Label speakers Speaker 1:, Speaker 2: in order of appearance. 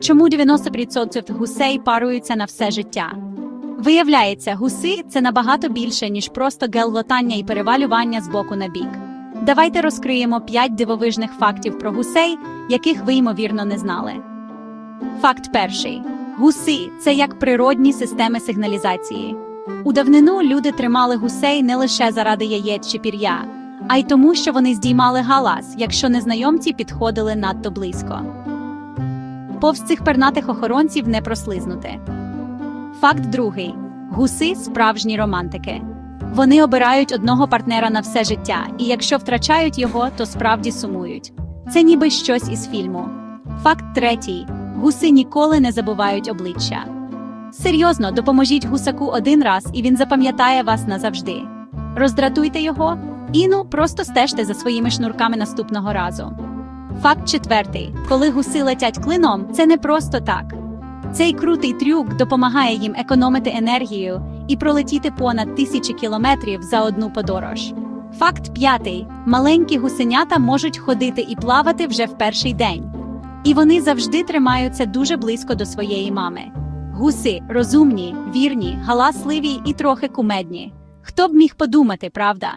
Speaker 1: Чому 90% гусей паруються на все життя? Виявляється, гуси це набагато більше, ніж просто геллотання і перевалювання з боку на бік. Давайте розкриємо 5 дивовижних фактів про гусей, яких ви, ймовірно, не знали. Факт перший: гуси це як природні системи сигналізації. У давнину люди тримали гусей не лише заради яєць чи пір'я, а й тому, що вони здіймали галас, якщо незнайомці підходили надто близько. Повз цих пернатих охоронців не прослизнути. Факт другий: гуси справжні романтики. Вони обирають одного партнера на все життя, і якщо втрачають його, то справді сумують. Це ніби щось із фільму. Факт третій: гуси ніколи не забувають обличчя. Серйозно, допоможіть гусаку один раз, і він запам'ятає вас назавжди. Роздратуйте його, і ну просто стежте за своїми шнурками наступного разу. Факт четвертий: коли гуси летять клином, це не просто так. Цей крутий трюк допомагає їм економити енергію і пролетіти понад тисячі кілометрів за одну подорож. Факт п'ятий: маленькі гусенята можуть ходити і плавати вже в перший день. І вони завжди тримаються дуже близько до своєї мами. Гуси розумні, вірні, галасливі і трохи кумедні. Хто б міг подумати, правда?